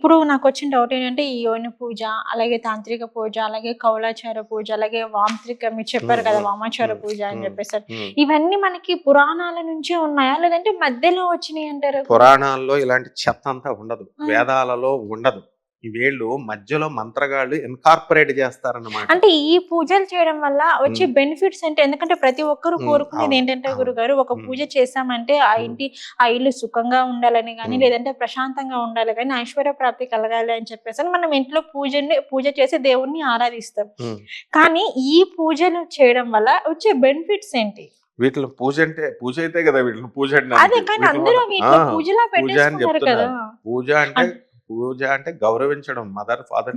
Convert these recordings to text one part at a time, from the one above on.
ఇప్పుడు నాకు వచ్చిన డౌట్ ఏంటంటే ఈ యోని పూజ అలాగే తాంత్రిక పూజ అలాగే కౌలాచార పూజ అలాగే వాంత్రిక మీరు చెప్పారు కదా. వామాచార. పూజ అని మ్మ్. చెప్పేసి ఉమ్. ఇవన్నీ మనకి పురాణాల నుంచే ఉన్నాయా లేదంటే మధ్యలో వచ్చినాయి అంటారు పురాణాల్లో ఇలాంటి చెత్త అంతా ఉండదు. వేదాలలో ఉండదు వీళ్ళు మధ్యలో మంత్రగాళ్ళు ఇన్కార్పొరేట్ చేస్తారన్నమాట అంటే ఈ పూజలు చేయడం వల్ల వచ్చే. బెనిఫిట్స్ అంటే ఎందుకంటే ప్రతి ఒక్కరు. కోరుకునేది. ఏంటంటే. గురుగారు ఒక. పూజ చేశామంటే ఆ. ఇంటి ఆ ఇల్లు సుఖంగా ఉండాలని కానీ. లేదంటే ప్రశాంతంగా ఉండాలి కానీ ఐశ్వర్య ప్రాప్తి కలగాలి అని చెప్పేసి మనం ఇంట్లో పూజని పూజ చేసి దేవుణ్ణి ఆరాధిస్తాం. కానీ ఈ పూజలు చేయడం వల్ల వచ్చే బెనిఫిట్స్ ఏంటి వీటిని పూజ అంటే పూజ అయితే కదా వీటిని పూజ అదే అంటే పూజ అని కదా పూజ అంటే పూజ అంటే గౌరవించడం మదర్ ఫాదర్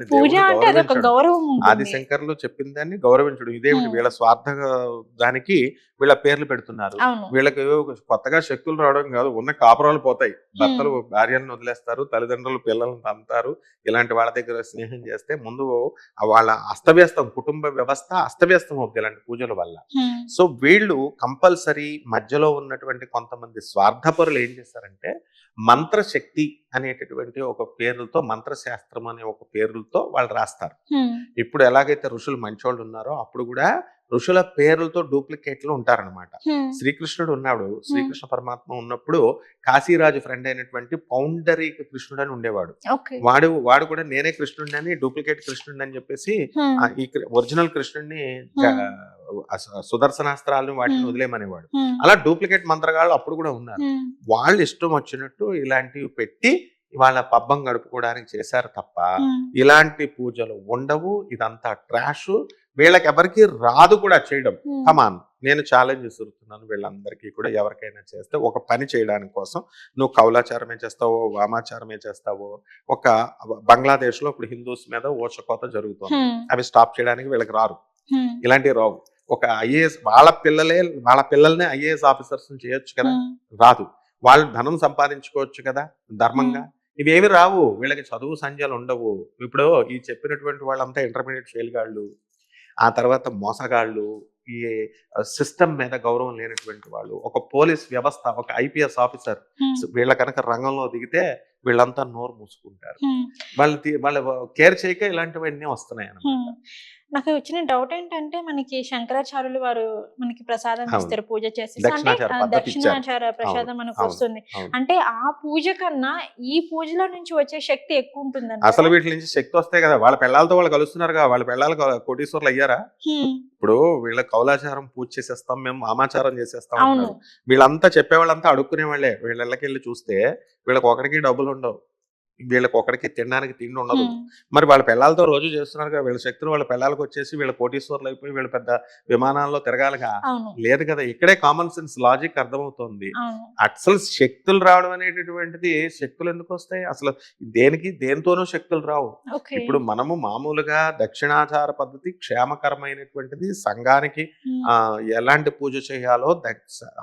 ఆది శంకర్లు చెప్పిన దాన్ని గౌరవించడం. ఇదేమిటి. వీళ్ళ స్వార్థ దానికి వీళ్ళ పేర్లు పెడుతున్నారు. వీళ్ళకి కొత్తగా శక్తులు రావడం కాదు ఉన్న కాపురాలు పోతాయి. భర్తలు భార్యలను వదిలేస్తారు తల్లిదండ్రులు పిల్లల్ని తంతారు. ఇలాంటి వాళ్ళ దగ్గర స్నేహం చేస్తే ముందు వాళ్ళ అస్తవ్యస్తం కుటుంబ వ్యవస్థ అస్తవ్యస్తం అవుతుంది ఇలాంటి పూజల వల్ల. సో వీళ్ళు కంపల్సరీ మధ్యలో ఉన్నటువంటి కొంతమంది స్వార్థపరులు ఏం చేస్తారంటే మంత్రశక్తి అనేటటువంటి ఒక పేరుతో మంత్రశాస్త్రం అనే ఒక పేరులతో వాళ్ళు రాస్తారు. ఇప్పుడు ఎలాగైతే ఋషులు మంచోళ్ళు ఉన్నారో అప్పుడు కూడా ఋషుల పేర్లతో డూప్లికేట్లు ఉంటారనమాట. శ్రీకృష్ణుడు ఉన్నాడు. శ్రీకృష్ణ పరమాత్మ ఉన్నప్పుడు కాశీరాజు ఫ్రెండ్ అయినటువంటి పౌండరీక కృష్ణుడు అని ఉండేవాడు. వాడు వాడు కూడా నేనే కృష్ణుడిని అని డూప్లికేట్ కృష్ణుడిని అని చెప్పేసి ఈ ఒరిజినల్ కృష్ణుడిని సుదర్శనాస్త్రాలను వాటిని. వదిలేమనేవాడు. అలా డూప్లికేట్ మంత్రగాళ్ళు అప్పుడు కూడా ఉన్నారు. వాళ్ళు ఇష్టం వచ్చినట్టు ఇలాంటివి పెట్టి వాళ్ళ పబ్బం గడుపుకోవడానికి చేశారు తప్ప. ఇలాంటి పూజలు ఉండవు ఇదంతా ట్రాష్. వీళ్ళకి ఎవరికి రాదు కూడా చేయడం. కమాన్ నేను ఛాలెంజ్ విసురుతున్నాను వీళ్ళందరికీ కూడా ఎవరికైనా చేస్తే ఒక పని చేయడానికి కోసం. నువ్వు కౌలాచారమే చేస్తావో వామాచారమే చేస్తావో ఒక బంగ్లాదేశ్లో ఇప్పుడు హిందూస్ మీద ఓచకోత జరుగుతుంది. అవి స్టాప్ చేయడానికి వీళ్ళకి రారు. హ్మ్. ఇలాంటివి రావు. ఒక ఐఏఎస్ వాళ్ళ పిల్లలే వాళ్ళ పిల్లల్నే ఐఏఎస్ ఆఫీసర్స్ చేయొచ్చు కదా. రాదు. వాళ్ళు ధనం సంపాదించుకోవచ్చు కదా? ధర్మంగా? ఇవేమి రావు వీళ్ళకి చదువు సంధ్యలు ఉండవు ఇప్పుడు ఈ చెప్పినటువంటి వాళ్ళంతా ఇంటర్మీడియట్ ఫెయిల్ గాళ్ళు ఆ తర్వాత మోసగాళ్ళు ఈ సిస్టమ్ మీద గౌరవం లేనటువంటి వాళ్ళు ఒక పోలీస్ వ్యవస్థ ఒక ఐపీఎస్ ఆఫీసర్. వీళ్ళ కనుక రంగంలో దిగితే వీళ్ళంతా నోరు మూసుకుంటారు. వాళ్ళు వాళ్ళు కేర్ చేయక ఇలాంటివన్నీ వస్తున్నాయి అన్నమాట హ్మ్. నాకు వచ్చిన డౌట్ ఏంటంటే మనకి శంకరాచార్యులు వారు మనకి ప్రసాదం. ఇస్తారు పూజ చేసి అంటే దక్షిణాచార ప్రసాదం మనకు. వస్తుంది. అంటే ఆ పూజ కన్నా ఈ పూజలో నుంచి వచ్చే శక్తి ఎక్కువ ఉంటుంది అసలు వీటి నుంచి శక్తి వస్తాయి కదా. వాళ్ళ పిల్లలతో వాళ్ళు కలుస్తున్నారు వాళ్ళ పిల్లలు కోటీశ్వర్లు అయ్యారా? ఇప్పుడు వీళ్ళ కౌలాచారం పూజ చేసేస్తాం మేము మామాచారం చేసేస్తాం. వీళ్ళంతా చెప్పేవాళ్ళంతా అడుక్కునే వాళ్ళే వీళ్ళ ఇళ్ళకి వెళ్ళి చూస్తే వీళ్ళకి ఒకరికి డబ్బులు ఉండవు వీళ్ళకి ఒకరికి తినడానికి తిండి ఉండదు. మరి వాళ్ళ పిల్లలతో రోజు చేస్తున్నారు కదా వీళ్ళ శక్తులు వాళ్ళ పిల్లలకి వచ్చేసి వీళ్ళ కోటీశ్వర్లు అయిపోయి వీళ్ళ పెద్ద విమానాల్లో తిరగాలిగా లేదు కదా ఇక్కడే కామన్ సెన్స్ లాజిక్ అర్థమవుతుంది. అసలు శక్తులు రావడం అనేటటువంటిది శక్తులు ఎందుకు వస్తాయి? అసలు దేనికి దేనితోనూ శక్తులు రావు. ఇప్పుడు మనము మామూలుగా దక్షిణాచార పద్ధతి క్షేమకరమైనటువంటిది సంఘానికి ఎలాంటి పూజ చేయాలో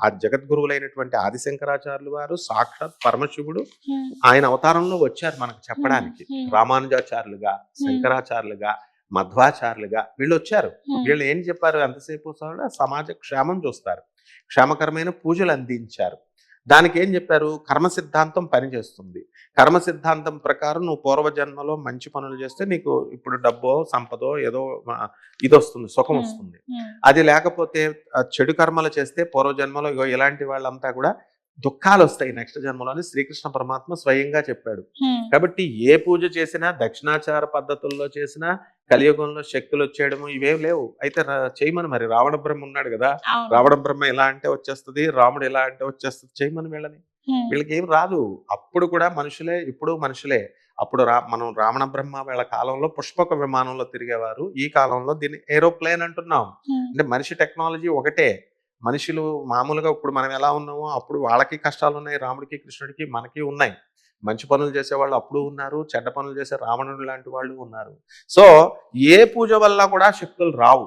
ఆ జగద్గురువులైనటువంటి ఆదిశంకరాచార్యులు వారు సాక్షాత్ పరమశివుడు. ఆయన అవతారంలో వచ్చారు మనకు చెప్పడానికి. హ్మ్. రామానుజాచార్యులుగా శంకరాచార్యులుగా మధ్వాచార్యులుగా వీళ్ళు వచ్చారు. వీళ్ళు ఏం చెప్పారు? ఎంతసేపు సమాజ క్షేమం చూస్తారు. క్షేమకరమైన పూజలు అందించారు. దానికి ఏం చెప్పారు? కర్మ సిద్ధాంతం పనిచేస్తుంది కర్మ సిద్ధాంతం ప్రకారం నువ్వు పూర్వజన్మలో మంచి పనులు చేస్తే నీకు ఇప్పుడు డబ్బో సంపదో ఏదో ఇది వస్తుంది సుఖం. వస్తుంది. అది లేకపోతే చెడు కర్మలు చేస్తే పూర్వజన్మలో ఇలాంటి వాళ్ళంతా కూడా దుఃఖాలు వస్తాయి నెక్స్ట్ జన్మలో అని శ్రీకృష్ణ పరమాత్మ స్వయంగా చెప్పాడు. హ్మ్. కాబట్టి ఏ పూజ చేసినా దక్షిణాచార పద్ధతుల్లో చేసినా కలియుగంలో శక్తులు వచ్చేయడము ఇవేం లేవు. అయితే చేయమని మరి. రావణ బ్రహ్మ ఉన్నాడు కదా. రావణ బ్రహ్మ ఇలా అంటే వచ్చేస్తుంది రాముడు ఇలా అంటే వచ్చేస్తుంది చేయమని వీళ్ళని. హ్మ్. వీళ్ళకి ఏం రాదు. అప్పుడు కూడా మనుషులే ఇప్పుడు మనుషులే. అప్పుడు రా మనం రావణ బ్రహ్మ వీళ్ళ కాలంలో పుష్పక విమానంలో తిరిగేవారు. ఈ కాలంలో దీన్ని ఏరోప్లేన్ అంటున్నాం. హ్మ్. అంటే మనిషి టెక్నాలజీ ఒకటే. మనుషులు మామూలుగా ఇప్పుడు మనం ఎలా ఉన్నామో అప్పుడు వాళ్ళకి కష్టాలు ఉన్నాయి రాముడికి కృష్ణుడికి మనకి ఉన్నాయి. మంచి పనులు చేసే వాళ్ళు అప్పుడు ఉన్నారు చెడ్డ పనులు చేసే రావణుడు లాంటి వాళ్ళు ఉన్నారు. సో ఏ పూజ వల్ల కూడా శక్తులు రావు.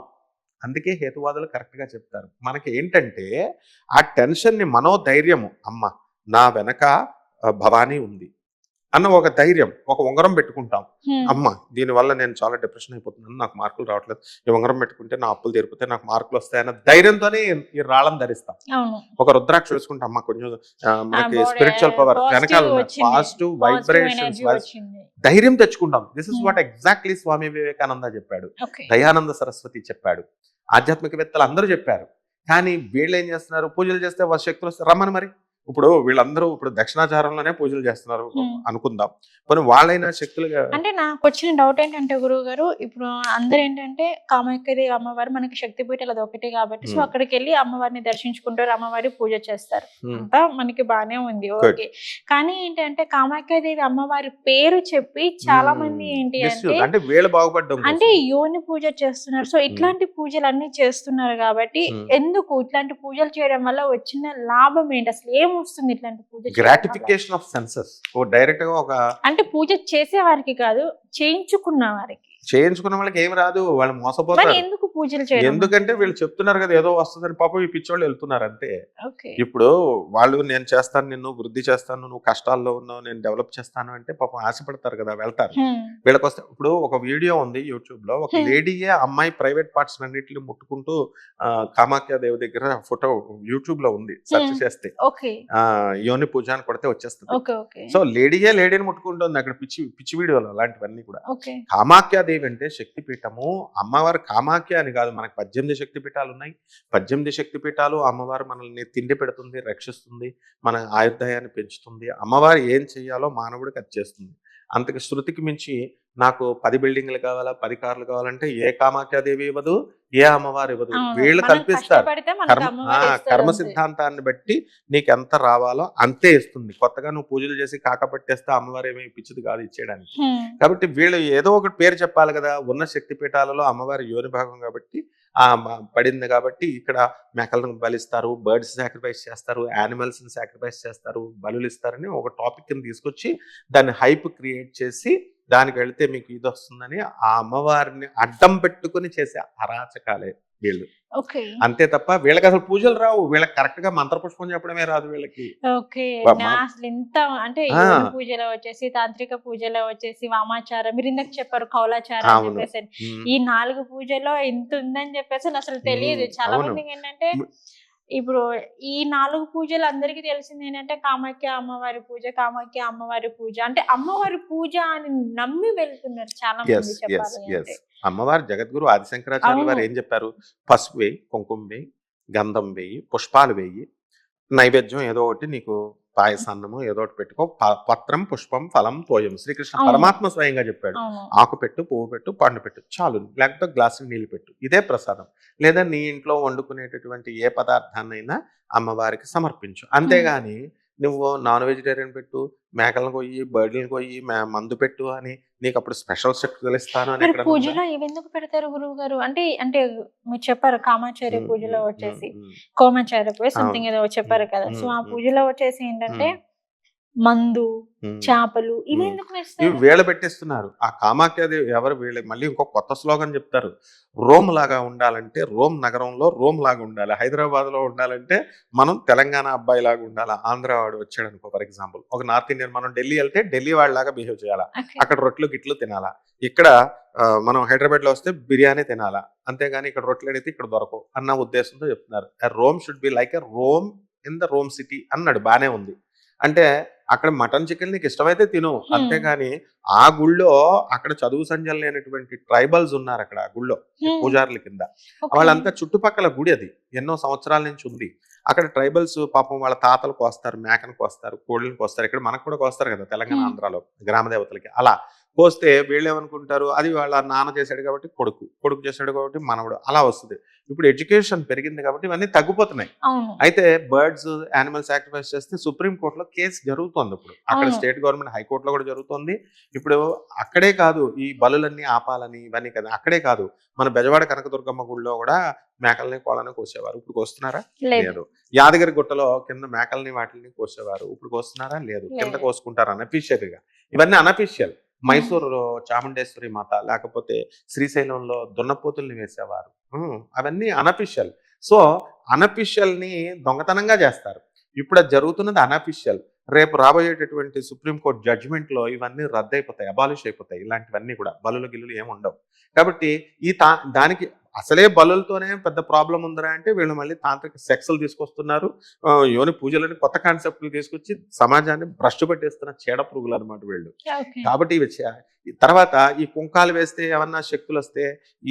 అందుకే హేతువాదులు కరెక్ట్గా చెప్తారు. మనకి ఏంటంటే ఆ టెన్షన్ని మనోధైర్యము అమ్మ నా వెనక భవానీ ఉంది. అన్న ఒక ధైర్యం ఒక ఉంగరం పెట్టుకుంటాం. అమ్మ దీనివల్ల నేను చాలా డిప్రెషన్ అయిపోతున్నాను నాకు మార్కులు రావట్లేదు. ఈ ఉంగరం పెట్టుకుంటే నా అప్పులు తీరిపోతే నాకు మార్కులు వస్తాయన్న ధైర్యంతోనే ఈ రాళ్ళని ధరిస్తాం. ఒక రుద్రాక్ష వేసుకుంటే అమ్మ కొంచెం మనకి స్పిరిచువల్ పవర్ positive వెనకాల. పాజిటివ్ వైబ్రేషన్స్ వచ్చింది. ధైర్యం తెచ్చుకుంటాం. This is. What exactly Swami Vivekananda చెప్పాడు. దయానంద సరస్వతి చెప్పాడు. ఆధ్యాత్మికవేత్తలు అందరూ చెప్పారు. కానీ వీళ్ళు ఏం చేస్తున్నారు? పూజలు చేస్తే వాళ్ళ శక్తులు వస్తే రమ్మని మరి. ఇప్పుడు వీళ్ళందరూ ఇప్పుడు దక్షిణాచారంలోనే పూజలు చేస్తున్నారు. అనుకుందాం మరి వాళ్ళైనా శక్తులుగా అంటే నాకు వచ్చిన డౌట్ ఏంటంటే గురువు గారు ఇప్పుడు అందరు ఏంటంటే కామాఖ్యదేవి అమ్మవారు మనకి శక్తిపీఠాలు అది ఒకటి కాబట్టి సో. అక్కడికి వెళ్ళి అమ్మవారిని దర్శించుకుంటారు అమ్మవారి పూజ చేస్తారు. అంతా మనకి బానే ఉంది. ఓకే కానీ ఏంటంటే కామాఖ్యదేవి అమ్మవారి పేరు చెప్పి చాలా. మంది ఏంటి. అంటే అంటే వీళ్ళు బాగుపడ్డం. అంటే యోని పూజ చేస్తున్నారు సో ఇట్లాంటి పూజలు అన్ని చేస్తున్నారు కాబట్టి. ఎందుకు ఇట్లాంటి పూజలు చేయడం వల్ల వచ్చిన లాభం ఏంటి అసలు ఏం వస్తుంది ఇట్లాంటి పూజ? గ్రాటిఫికేషన్ ఆఫ్ సెన్సెస్ ఓ డైరెక్ట్గా ఒక అంటే పూజ చేసే వారికి కాదు చేయించుకున్న వారికి చేయించుకున్న వాళ్ళకి ఏం రాదు వాళ్ళు మోసపోతారు. ఎందుకు పూజలు చేయడం? ఎందుకంటే వీళ్ళు చెప్తున్నారు కదా ఏదో వస్తుందని పాపం ఈ పిచ్చోళ్ళు వెళ్తున్నారు అంతే. ఇప్పుడు వాళ్ళు నేను చేస్తాను నిన్ను వృద్ధి చేస్తాను నువ్వు కష్టాల్లో ఉన్నావు నేను డెవలప్ చేస్తాను అంటే పాపం ఆశపడతారు కదా వెళ్తారు. వీళ్ళకి వస్తే ఇప్పుడు ఒక వీడియో ఉంది యూట్యూబ్లో ఒక. లేడీయే అమ్మాయి ప్రైవేట్ పార్ట్స్ అన్నిటిని ముట్టుకుంటూ కామాఖ్య దేవి దగ్గర ఫోటో యూట్యూబ్లో ఉంది సెర్చ్. చేస్తే. యోని పూజ అని కొడితే వచ్చేస్తుంది. సో లేడీయే లేడీని ముట్టుకుంటుంది అక్కడ పిచ్చి పిచ్చి వీడియోలు అలాంటివన్నీ కూడా. ఓకే. కామాఖ్యాదేవి అంటే శక్తిపీఠము అమ్మవారు కామాఖ్య అని కాదు మనకు పద్దెనిమిది శక్తిపీఠాలు ఉన్నాయి పద్దెనిమిది శక్తిపీఠాలు అమ్మవారు మనల్ని తిండి పెడుతుంది రక్షిస్తుంది మన ఆయుర్దాయాన్ని పెంచుతుంది. అమ్మవారు ఏం చేయాలో మానవుడికి అది చేస్తుంది. అంతకు శృతికి మించి నాకు పది బిల్డింగ్లు కావాలా పది కార్లు కావాలంటే ఏ కామాఖ్యాదేవి ఇవ్వదు ఏ అమ్మవారు ఇవ్వదు. వీళ్ళు కల్పిస్తారు కర్మ. సిద్ధాంతాన్ని బట్టి నీకు ఎంత రావాలో అంతే ఇస్తుంది కొత్తగా నువ్వు పూజలు చేసి కాక పట్టేస్తే అమ్మవారు ఏమీ పిచ్చిది కాదు ఇచ్చేయడానికి. కాబట్టి వీళ్ళు ఏదో ఒకటి పేరు చెప్పాలి కదా ఉన్న శక్తి పీఠాలలో అమ్మవారి యోని భాగం కాబట్టి పడింది కాబట్టి ఇక్కడ మేకలను బలిస్తారు బర్డ్స్ సాక్రిఫైస్ చేస్తారు యానిమల్స్ సాక్రిఫైస్ చేస్తారు బలులు ఇస్తారని ఒక టాపిక్ని తీసుకొచ్చి దాన్ని హైప్ క్రియేట్ చేసి దానికి వెళితే మీకు ఇది వస్తుందని ఆ అమ్మవారిని అడ్డం పెట్టుకుని చేసే అరాచకాలే వీళ్ళు అంతే తప్ప వీళ్ళకి అసలు పూజలు రావు వీళ్ళకి కరెక్ట్గా మంత్రపుష్పం చెప్పడమే రాదు వీళ్ళకి ఎంత అంటే పూజలో వచ్చేసి తాంత్రిక పూజలో వచ్చేసి వామాచారం మీరు ఇందాక చెప్పారు కౌలాచారం. చెప్పేసి. ఈ నాలుగు పూజలో ఎంత ఉందని చెప్పేసి అసలు తెలియదు. చాలా. మందికి ఏంటంటే. ఇప్పుడు ఈ నాలుగు పూజలు అందరికీ తెలిసింది ఏంటంటే కామాఖ్య అమ్మవారి పూజ కామాఖ్య అమ్మవారి పూజ. అంటే అమ్మవారి పూజ అని నమ్మి వెళ్తున్నారు చాలా మంది ఎస్ చెప్పాలి అమ్మవారు జగద్గురు ఆదిశంకరాచార్యులు వారు. ఏం చెప్పారు? పసుపు వేయి కుంకుమ వేయి గంధం వేయి పుష్పాలు వేయి నైవేద్యం ఏదో ఒకటి నీకు పాయసాన్నము ఏదో ఒకటి పెట్టుకో. పత్రం పుష్పం ఫలం తోయం. శ్రీకృష్ణ. పరమాత్మ స్వయంగా చెప్పాడు. ఆకు పెట్టు పువ్వు పెట్టు పండు పెట్టు. చాలు. లేకపోతే గ్లాసు నీళ్ళు పెట్టు. ఇదే ప్రసాదం. లేదా నీ ఇంట్లో వండుకునేటటువంటి ఏ పదార్థాన్నైనా అమ్మవారికి సమర్పించు. అంతేగాని నువ్వు నాన్ వెజిటేరియన్ పెట్టు మేకలను కొయ్యి బర్డ్లను కొయ్యి మందు పెట్టు అని నీకు అప్పుడు స్పెషల్ శక్తులు ఇస్తాను అని? పూజలో ఇవి ఎందుకు పెడతారు గురువు గారు అంటే అంటే మీరు చెప్పారు కామాచార్య పూజలో వచ్చేసి. కోమాచార్య సంథింగ్ ఏదో చెప్పారు కదా సో ఆ. పూజలో వచ్చేసి ఏంటంటే. మందు. చేపలు ఇవి. ఎందుకు వేళ పెట్టేస్తున్నారు. ఆ కామాఖ్యాదేవి ఎవరు వీళ్ళ? మళ్ళీ ఇంకో కొత్త స్లోగన్ చెప్తారు. రోమ్ లాగా ఉండాలంటే రోమ్ నగరంలో రోమ్ లాగా ఉండాలి. హైదరాబాద్లో ఉండాలంటే మనం తెలంగాణ అబ్బాయి లాగా ఉండాలి. ఆంధ్ర వాడు వచ్చాడు అనుకో ఫర్ ఎగ్జాంపుల్. ఒక నార్త్ ఇండియన్ మనం ఢిల్లీ వెళ్తే ఢిల్లీ వాళ్ళలాగా బిహేవ్ చేయాలా. అక్కడ రొట్లు గిట్లు తినాలా? ఇక్కడ మనం హైదరాబాద్లో వస్తే బిర్యానీ తినాలా? అంతేగాని ఇక్కడ రొట్లు అడిగితే ఇక్కడ దొరకవు అన్న ఉద్దేశంతో చెప్తున్నారు. Rome should be like a Rome in the Rome city అన్నాడు. బానే ఉంది. అంటే అక్కడ మటన్ చికెన్ నీకు ఇష్టమైతే తిను. అంతేగాని ఆ గుళ్ళో అక్కడ చదువు సంజలు లేనటువంటి ట్రైబల్స్ ఉన్నారు అక్కడ ఆ గుళ్ళో. పూజారుల కింద. వాళ్ళంతా చుట్టుపక్కల గుడి అది ఎన్నో సంవత్సరాల నుంచి ఉంది అక్కడ ట్రైబల్స్ పాపం వాళ్ళ తాతలు కోస్తారు మేకను కోస్తారు కోళ్ళని కోస్తారు ఇక్కడ మనకు కూడా కోస్తారు కదా తెలంగాణ. ఆంధ్రాలో గ్రామ దేవతలకి అలా కోస్తే వీళ్ళు ఏమనుకుంటారు అది వాళ్ళ నాన్న చేశాడు కాబట్టి కొడుకు కొడుకు చేశాడు కాబట్టి మనవడు. అలా వస్తుంది. ఇప్పుడు ఎడ్యుకేషన్ పెరిగింది కాబట్టి ఇవన్నీ తగ్గిపోతున్నాయి. అయితే బర్డ్స్ యానిమల్ సాక్రిఫైస్ చేస్తే సుప్రీం కోర్టులో కేసు జరుగుతోంది ఇప్పుడు. అక్కడ. స్టేట్ గవర్నమెంట్ హైకోర్టులో కూడా జరుగుతోంది. ఇప్పుడు అక్కడే కాదు ఈ బలులన్నీ ఆపాలని ఇవన్నీ కదా అక్కడే కాదు. మన బెజవాడ కనకదుర్గమ్మ గుడిలో కూడా మేకల్ని కోళ్ళని కోసేవారు. ఇప్పుడు కోస్తున్నారా? లేదు. యాదగిరి గుట్టలో కింద మేకల్ని వాటిని కోసేవారు. ఇప్పుడు కోస్తున్నారా? లేదు. కింద. కోసుకుంటారు? అనఫిషియల్గా ఇవన్నీ అనఫిషియల్ మైసూరులో చాముండేశ్వరి మాత లేకపోతే శ్రీశైలంలో దున్నపోతుల్ని వేసేవారు. అవన్నీ అనఫిషియల్. సో అనఫిషియల్ని దొంగతనంగా చేస్తారు. ఇప్పుడు అది జరుగుతున్నది అనఫిషియల్. రేపు రాబోయేటటువంటి సుప్రీంకోర్టు జడ్జిమెంట్లో ఇవన్నీ రద్దయిపోతాయి అబాలిష్ అయిపోతాయి. ఇలాంటివన్నీ కూడా బలులు గిల్లులు ఏమి ఉండవు కాబట్టి ఈ తా దానికి అసలే బలులతోనే పెద్ద ప్రాబ్లం ఉందరా అంటే వీళ్ళు మళ్ళీ తాంత్రిక సెక్స్లు తీసుకొస్తున్నారు. యోని పూజలని కొత్త కాన్సెప్ట్లు తీసుకొచ్చి సమాజాన్ని భ్రష్టు పెట్టేస్తున్న చీడ పురుగులు అనమాట వీళ్ళు. కాబట్టి ఇవి తర్వాత ఈ కుంకాలు వేస్తే ఏమన్నా శక్తులు వస్తే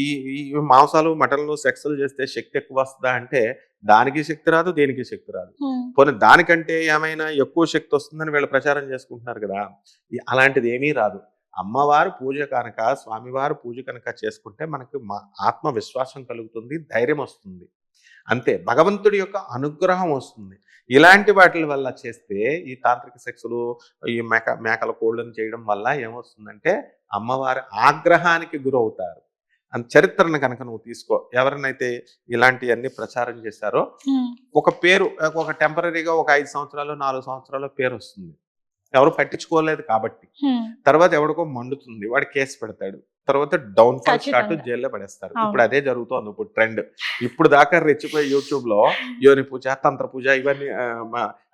ఈ ఈ మాంసాలు మటన్లు సెక్స్లు చేస్తే శక్తి ఎక్కువ వస్తుందా అంటే దానికి శక్తి రాదు దేనికి శక్తి రాదు. పోనీ దానికంటే ఏమైనా ఎక్కువ శక్తి వస్తుందని వీళ్ళు ప్రచారం చేసుకుంటున్నారు కదా అలాంటిది ఏమీ రాదు. అమ్మవారు పూజ కనుక స్వామివారు పూజ కనుక చేసుకుంటే మనకు మా ఆత్మ విశ్వాసం కలుగుతుంది ధైర్యం వస్తుంది. అంతే భగవంతుడి యొక్క అనుగ్రహం వస్తుంది. ఇలాంటి వాటి వల్ల చేస్తే ఈ తాంత్రిక సెక్సులు ఈ మేక మేకల కోళ్ళను చేయడం వల్ల ఏమొస్తుందంటే అమ్మవారి ఆగ్రహానికి గురవుతారు. అంత చరిత్రను కనుక నువ్వు తీసుకో. ఎవరినైతే ఇలాంటివన్నీ ప్రచారం చేశారో ఒక పేరు ఒక టెంపరీగా ఒక ఐదు సంవత్సరాలు నాలుగు సంవత్సరాలు పేరు వస్తుంది ఎవరు పట్టించుకోలేదు కాబట్టి. తర్వాత ఎవడికో మండుతుంది వాడు కేసు పెడతాడు. తర్వాత డౌన్ ఫాల్ స్టార్ట్. జైల్లో పడేస్తారు. ఇప్పుడు అదే జరుగుతోంది. ఇప్పుడు ట్రెండ్. ఇప్పుడు దాకా రెచ్చిపోయి యూట్యూబ్లో యోని పూజ తంత్ర పూజ ఇవన్నీ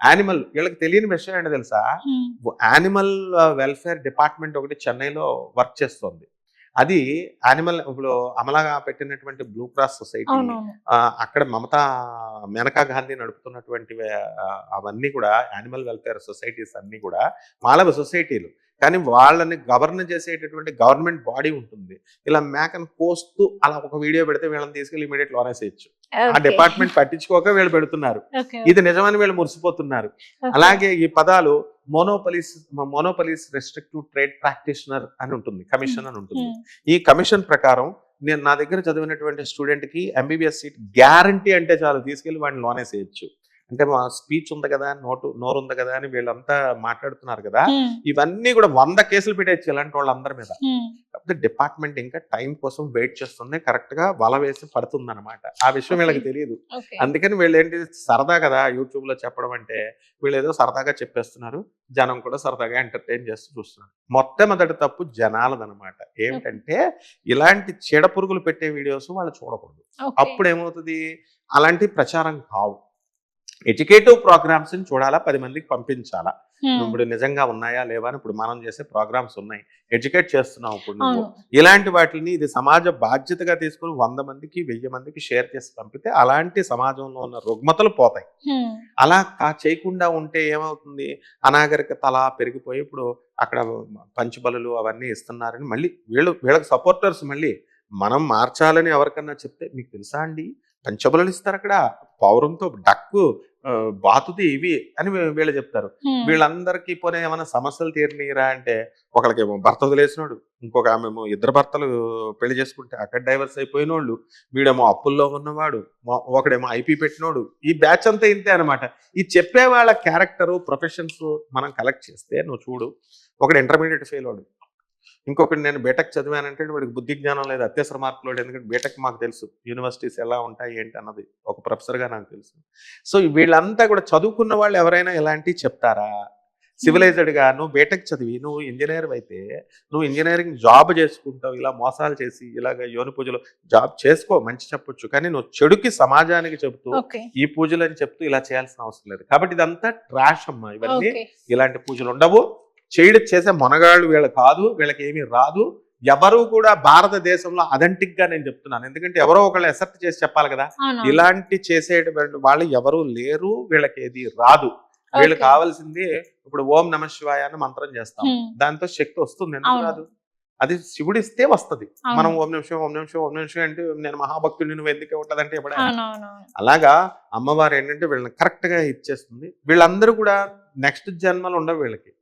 యానిమల్ వీళ్ళకి తెలియని విషయం ఏంటో తెలుసా? యానిమల్ వెల్ఫేర్ డిపార్ట్మెంట్ ఒకటి చెన్నైలో వర్క్ చేస్తోంది. అది యానిమల్ ఇప్పుడు అమలాగా పెట్టినటువంటి బ్లూ క్రాస్ సొసైటీ అక్కడ మమతా మేనకా గాంధీ నడుపుతున్నటువంటి అవన్నీ కూడా యానిమల్ వెల్ఫేర్ సొసైటీస్ అన్నీ కూడా మాలవ సొసైటీలు కానీ వాళ్ళని గవర్న చేసేటటువంటి గవర్నమెంట్ బాడీ ఉంటుంది. ఇలా మేకను కోస్తూ అలా ఒక వీడియో పెడితే వీళ్ళని తీసుకెళ్ళి ఇమీడియట్ లోనేసేయచ్చు ఆ ఓకే. డిపార్ట్మెంట్ పట్టించుకోక వీళ్ళు పెడుతున్నారు. ఇది నిజమని వీళ్ళు మురిసిపోతున్నారు. అలాగే ఈ పదాలు monopolies monopolies restrictive trade practitioner అని ఉంటుంది కమిషన్ అని ఉంటుంది. ఈ కమిషన్ ప్రకారం నేను నా దగ్గర చదివినటువంటి స్టూడెంట్కి ఎంబీబీఎస్ సీట్ గ్యారంటీ అంటే చాలు తీసుకెళ్ళి వాడిని లోనే చేయొచ్చు అంటే మా స్పీచ్ ఉంది కదా నోటు నోరు ఉంది కదా అని వీళ్ళంతా మాట్లాడుతున్నారు కదా ఇవన్నీ కూడా వంద కేసులు పెట్టేయచ్చు ఇలాంటి వాళ్ళందరి మీద. కాకపోతే డిపార్ట్మెంట్ ఇంకా టైం కోసం వెయిట్ చేస్తుంది కరెక్ట్గా వల వేసి పడుతుంది అనమాట ఆ విషయం వీళ్ళకి తెలియదు. అందుకని వీళ్ళు ఏంటి సరదా కదా యూట్యూబ్లో చెప్పడం అంటే వీళ్ళు ఏదో సరదాగా చెప్పేస్తున్నారు జనం కూడా సరదాగా ఎంటర్టైన్ చేస్తూ చూస్తున్నారు. మొట్టమొదటి తప్పు జనాలదనమాట ఏమిటంటే ఇలాంటి చీడ పురుగులు పెట్టే వీడియోస్ వాళ్ళు చూడకూడదు. అప్పుడు ఏమవుతుంది? అలాంటి ప్రచారం కావు. ఎడ్యుకేటివ్ ప్రోగ్రామ్స్ని చూడాలా పది మందికి పంపించాలా? ఇప్పుడు నిజంగా ఉన్నాయా లేవా అని ఇప్పుడు మనం చేసే ప్రోగ్రామ్స్ ఉన్నాయి. ఎడ్యుకేట్ చేస్తున్నావు ఇప్పుడు నువ్వు. ఇలాంటి వాటిని ఇది సమాజ బాధ్యతగా తీసుకుని వంద మందికి వెయ్యి మందికి షేర్ చేసి పంపితే అలాంటి సమాజంలో ఉన్న రుగ్మతలు పోతాయి. అలా చేయకుండా ఉంటే ఏమవుతుంది? అనాగరికత అలా పెరిగిపోయి ఇప్పుడు అక్కడ పంచబలులు అవన్నీ ఇస్తున్నారని మళ్ళీ వీళ్ళు వీళ్ళకి సపోర్టర్స్ మళ్ళీ మనం మార్చాలని ఎవరికన్నా చెప్తే మీకు తెలుసా అండి? పంచబలులు ఇస్తారు అక్కడ. పౌరంతో డక్కు బాతుది ఇవి అని వీళ్ళు చెప్తారు. వీళ్ళందరికీ పోనీ ఏమైనా సమస్యలు తీరనీరా అంటే ఒకరికేమో భర్త వదిలేసినోడు ఇంకొక ఆమెమో ఇద్దరు భర్తలు పెళ్ళి చేసుకుంటే అక్కడ డైవర్స్ అయిపోయిన వాళ్ళు వీడేమో అప్పుల్లో ఉన్నవాడు ఒకడేమో ఐపీ పెట్టినోడు ఈ బ్యాచ్ అంతా ఇంతే అనమాట ఈ చెప్పే వాళ్ళ క్యారెక్టరు ప్రొఫెషన్స్ మనం కలెక్ట్ చేస్తే నువ్వు చూడు ఒకడు ఇంటర్మీడియట్ ఫెయిల్ వాడు ఇంకొకటి నేను బీటెక్ చదివానంటే వాడికి బుద్ధి జ్ఞానం లేదు అత్యవసర మార్కులు ఎందుకంటే బీటెక్ మాకు తెలుసు. యూనివర్సిటీస్ ఎలా ఉంటాయి ఏంటి అన్నది ఒక ప్రొఫెసర్గా నాకు తెలుసు. సో వీళ్ళంతా కూడా చదువుకున్న వాళ్ళు ఎవరైనా ఇలాంటివి చెప్తారా? సివిలైజ్డ్గా నువ్వు బీటెక్ చదివి నువ్వు ఇంజనీర్ అయితే నువ్వు ఇంజనీరింగ్ జాబ్ చేసుకుంటావు ఇలా మోసాలు చేసి ఇలాగ యోని పూజలు జాబ్ చేసుకో మంచి చెప్పొచ్చు. కానీ నువ్వు చెడుకి సమాజానికి చెబుతూ ఓకే. ఈ పూజలు అని చెప్తూ ఇలా చేయాల్సిన అవసరం లేదు. కాబట్టి ఇదంతా ట్రాష్ అమ్మా. ఇవన్నీ ఇలాంటి పూజలు ఉండవు. చేయడం చేసే మొనగాళ్ళు వీళ్ళు కాదు వీళ్ళకి ఏమీ రాదు. ఎవరు కూడా భారతదేశంలో అథెంటిక్గా నేను చెప్తున్నాను. ఎందుకంటే ఎవరో ఒకళ్ళు ఎసెప్ట్ చేసి చెప్పాలి కదా. ఇలాంటి చేసేటువంటి వాళ్ళు ఎవరు లేరు వీళ్ళకి ఏది రాదు. వీళ్ళు. కావాల్సింది ఇప్పుడు ఓం నమ శివాయ అని మంత్రం చేస్తాం. దాంతో శక్తి వస్తుంది. ఎందుకు. రాదు? అది శివుడు ఇస్తే వస్తది. మనం ఓం నిమిషం ఓం నిమిషం ఓం నిమిషం అంటే నేను మహాభక్తుడిని నువ్వు ఎందుకు ఉంటదంటే అవునవునవును. అలాగా అమ్మవారు ఏంటంటే వీళ్ళని కరెక్ట్గా ఇచ్చేస్తుంది వీళ్ళందరూ కూడా నెక్స్ట్ జన్మలు ఉండవు వీళ్ళకి.